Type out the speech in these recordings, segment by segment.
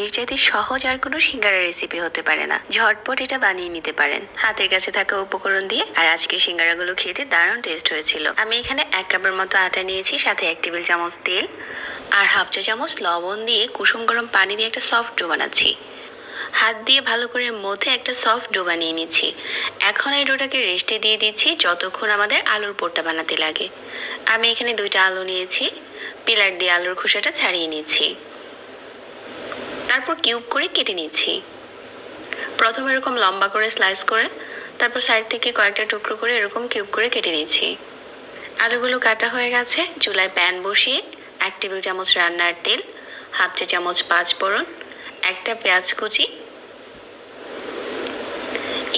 এর চাইতে সহজ আর কোনো সিঙ্গারা রেসিপি হতে পারে না। ঝটপট এটা বানিয়ে নিতে পারেন। হাতের কাছে থাকা উপকরণ দিয়ে আর আজকে সিঙ্গারাগুলো খেতে দারুণ টেস্ট হয়েছিল। আমি এখানে এক কাপের মতো আটা নিয়েছি, সাথে এক টেবিল চামচ তেল আর হাফ চা চামচ লবণ দিয়ে কুসুম গরম পানি দিয়ে একটা সফট ডো বানাচ্ছি। হাত দিয়ে ভালো করে মধ্যে একটা সফট ডো বানিয়ে নিচ্ছি। এখন এই ডোটাকে রেস্টে দিয়ে দিচ্ছি যতক্ষণ আমাদের আলুর পোরটা বানাতে লাগে। আমি এখানে দুইটা আলু নিয়েছি। পিলার দিয়ে আলুর খোসাটা ছাড়িয়ে নিচ্ছি। তারপর কিউব করে কেটে নিচ্ছি প্রথমে এরকম লম্বা করে স্লাইস করে, তারপর সাইড থেকে কয়েকটা টুকরো করে এরকম কিউব করে কেটে নিচ্ছি আলুগুলো কাটা হয়ে গেছে, চুলায় প্যান বসিয়ে এক টেবিল চামচ রান্নার তেল, হাফ চা চামচ পাঁচ ফোড়ন, একটা পেঁয়াজ কুচি।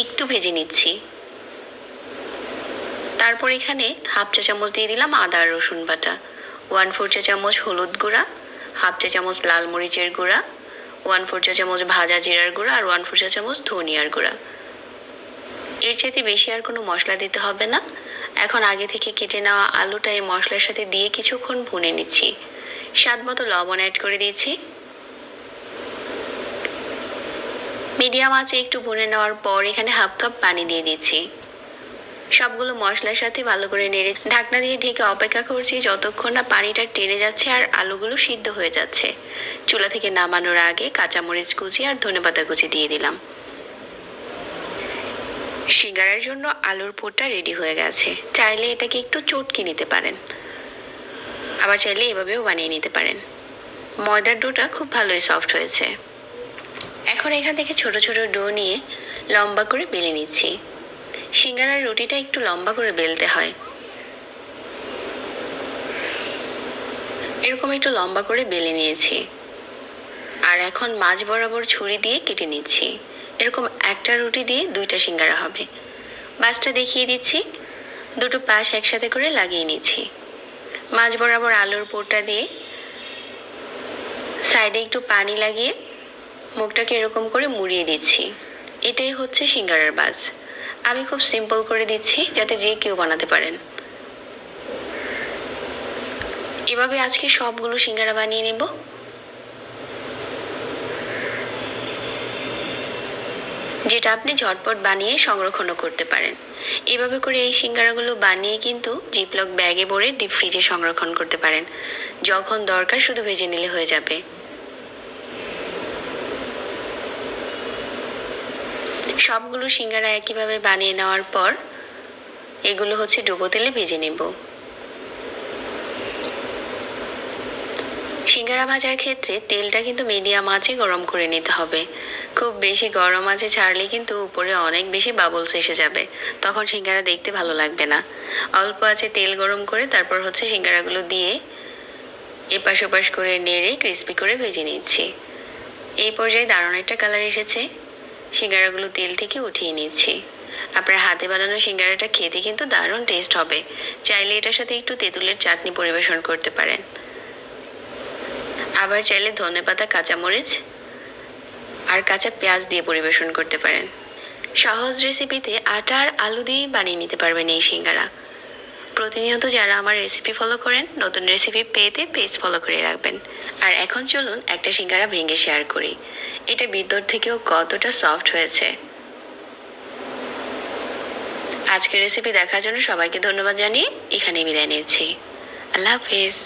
একটু ভেজে নিচ্ছি। তারপর এখানে হাফ চা চামচ দিয়ে দিলাম আদা আর রসুন বাটা, ওয়ান ফোর চা চামচ হলুদ গুঁড়া, হাফ চা চামচ লাল মরিচের গুঁড়া ওয়ান ফোর চা চামচ ভাজা জিরার গুঁড়া আর ওয়ান ফোর চা চামচ ধনিয়ার গুঁড়া। এর চাইতে বেশি আর কোনো মশলা দিতে হবে না। এখন আগে থেকে কেটে নেওয়া আলুটা এই মশলার সাথে দিয়ে কিছুক্ষণ ভুনে নিচ্ছি। স্বাদ মতো লবণ অ্যাড করে দিয়েছি মিডিয়াম আঁচে একটু ভুনে নেওয়ার পর এখানে হাফ কাপ পানি দিয়ে দিচ্ছি। সবগুলো মশলার সাথে ভালো করে নেড়ে ঢাকনা দিয়ে ঢেকে অপেক্ষা করছি যতক্ষণ না পানিটা টেনে যাচ্ছে আর আলুগুলো সিদ্ধ হয়ে যাচ্ছে। চুলা থেকে নামানোর আগে কাঁচামরিচ কুচি আর ধনেপাতা কুচি দিয়ে দিলাম। সিঙ্গারার জন্য আলুর পোরটা রেডি হয়ে গেছে। চাইলে এটাকে একটু চটকে নিতে পারেন। আবার চাইলে এভাবেও বানিয়ে নিতে পারেন। ময়দার ডোটা খুব ভালোই সফট হয়েছে। এখন এখান থেকে ছোট ছোট ডো নিয়ে লম্বা করে বেলে নিচ্ছি। সিঙ্গারার রুটিটা একটু লম্বা করে বেলতে হয়। এরকম একটু লম্বা করে বেলে নিয়েছি। আর এখন মাঝ বরাবর ছুরি দিয়ে কেটে নিচ্ছি। এরকম একটা রুটি দিয়ে দুইটা সিঙ্গারা হবে। বাসটা দেখিয়ে দিচ্ছি। দুটো পাশ একসাথে করে লাগিয়ে নিচ্ছি। মাঝ বরাবর আলুর পোরটা দিয়ে সাইডে একটু পানি লাগিয়ে মুখটাকে এরকম করে মুড়িয়ে দিচ্ছি। এটাই হচ্ছে সিঙ্গারার বাস। আমি খুব সিম্পল করে দিচ্ছি যাতে যে কেউ বানাতে পারেন। এভাবে আজকে সবগুলো সিঙ্গারা বানিয়ে নেব। যেটা আপনি ঝটপট বানিয়ে সংরক্ষণও করতে পারেন। এভাবে করে এই সিঙ্গারাগুলো বানিয়ে কিন্তু জিপলক ব্যাগে ভরে ডিপ ফ্রিজে সংরক্ষণ করতে পারেন। যখন দরকার শুধু ভেজে নিলে হয়ে যাবে। সবগুলো সিঙ্গারা একইভাবে বানিয়ে নেওয়ার পর এগুলো হচ্ছে ডুবো তেলে ভেজে নেব। সিঙ্গারা ভাজার ক্ষেত্রে তেলটা কিন্তু মিডিয়াম আঁচে গরম করে নিতে হবে। খুব বেশি গরম আঁচে ছাড়লে কিন্তু উপরে অনেক বেশি বাবলস এসে যাবে। তখন সিঙ্গারা দেখতে ভালো লাগবে না। অল্প আছে তেল গরম করে তারপর হচ্ছে সিঙ্গারাগুলো দিয়ে এপাশ ওপাশ করে নেড়ে ক্রিস্পি করে ভেজে নিচ্ছি। এই পর্যায়ে দারুণ একটা কালার এসেছে। সিঙ্গারাগুলো তেল থেকে উঠিয়ে নিচ্ছি। আপনার হাতে বানানো সিঙ্গারাটা খেতে কিন্তু দারুণ টেস্ট হবে। চাইলে এটার সাথে একটু তেঁতুলের চাটনি পরিবেশন করতে পারেন। আবার চাইলে ধনেপাতা কাঁচামরিচ আর কাঁচা পেঁয়াজ দিয়ে পরিবেশন করতে পারেন। সহজ রেসিপিতে আটা আর আলু দিয়েই বানিয়ে নিতে পারবেন এই সিঙ্গারা। প্রতিনিয়ত যারা আমার রেসিপি ফলো করেন, নতুন রেসিপি পেতে পেজ ফলো করে রাখবেন। আর এখন চলুন একটা সিঙ্গারা ভেঙে শেয়ার করি। এটা বিদ্যুৎ থেকেও কতটা সফট হয়েছে। আজকের রেসিপি দেখার জন্য সবাইকে ধন্যবাদ জানিয়ে এখানে বিদায় নিয়েছি আল্লাহ হাফিজ।